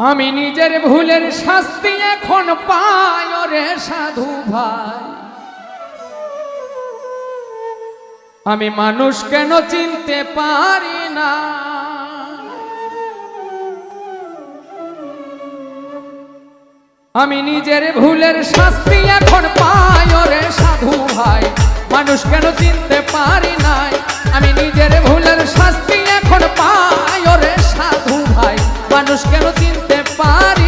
আমি নিজের ভুলের শাস্তি এখন পাই রে সাধু ভাই। আমি মানুষ কেন চিনতে পারি না? আমি নিজের ভুলের শাস্তি এখন পাই রে সাধু ভাই। মানুষ কেন চিনতে চিনতে পারি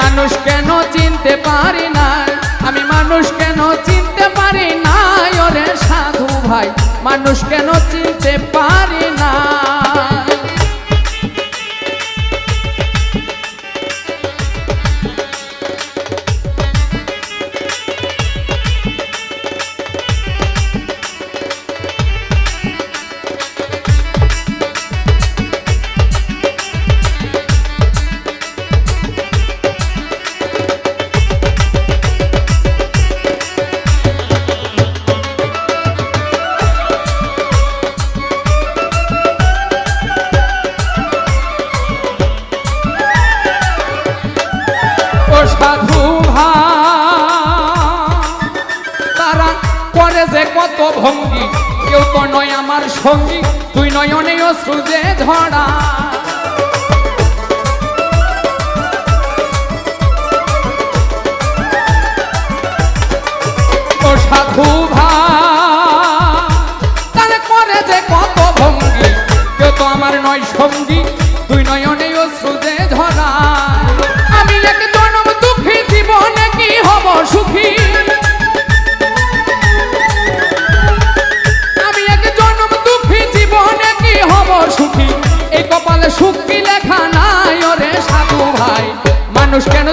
মানুষ কেন চিনতে পারি না আমি মানুষ কেন চিনতে পারি না ওরে সাধু ভাই, মানুষ কেন চিনতে পারি কত ভঙ্গি। কেউ তো নয় আমার সঙ্গী, তুই নয়নে ঝড়া ও সাধু ভাই তারা যে কত ভঙ্গি, কেউ তো আমার নয় সঙ্গী মানুষ কেন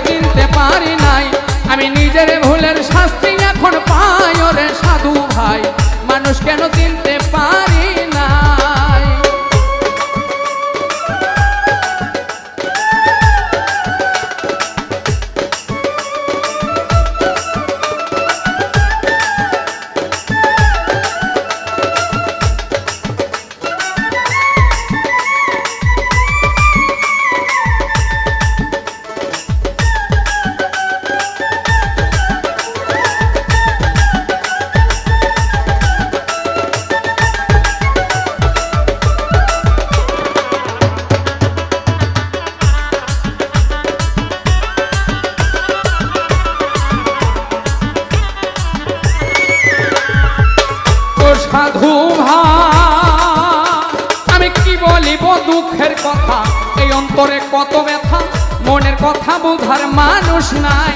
কথা এই অন্তরে কত ব্যথা মনের কথা বোধার মানুষ নাই।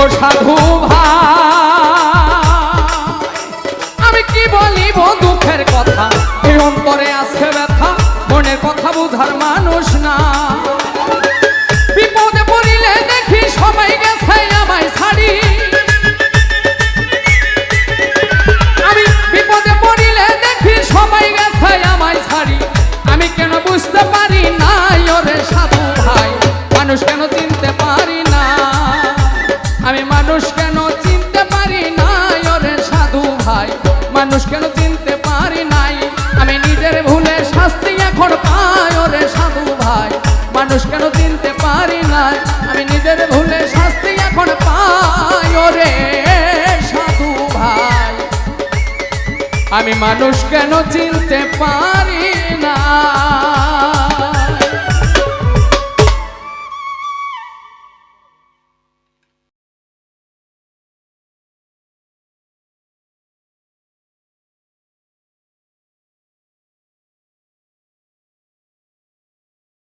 ও সাধু ভাই চিনতে পারি না। আমি মানুষ কেন চিনতে পারি না? ওরে সাধু ভাই, মানুষ কেন চিনতে পারি নাই? আমি নিজের ভুলে শাস্তি এখন পাই, ওরে সাধু ভাই, মানুষ কেন চিনতে পারি নাই? আমি নিজের ভুলে শাস্তি এখন পাই, ওরে সাধু ভাই। আমি মানুষ কেন চিনতে পারি না?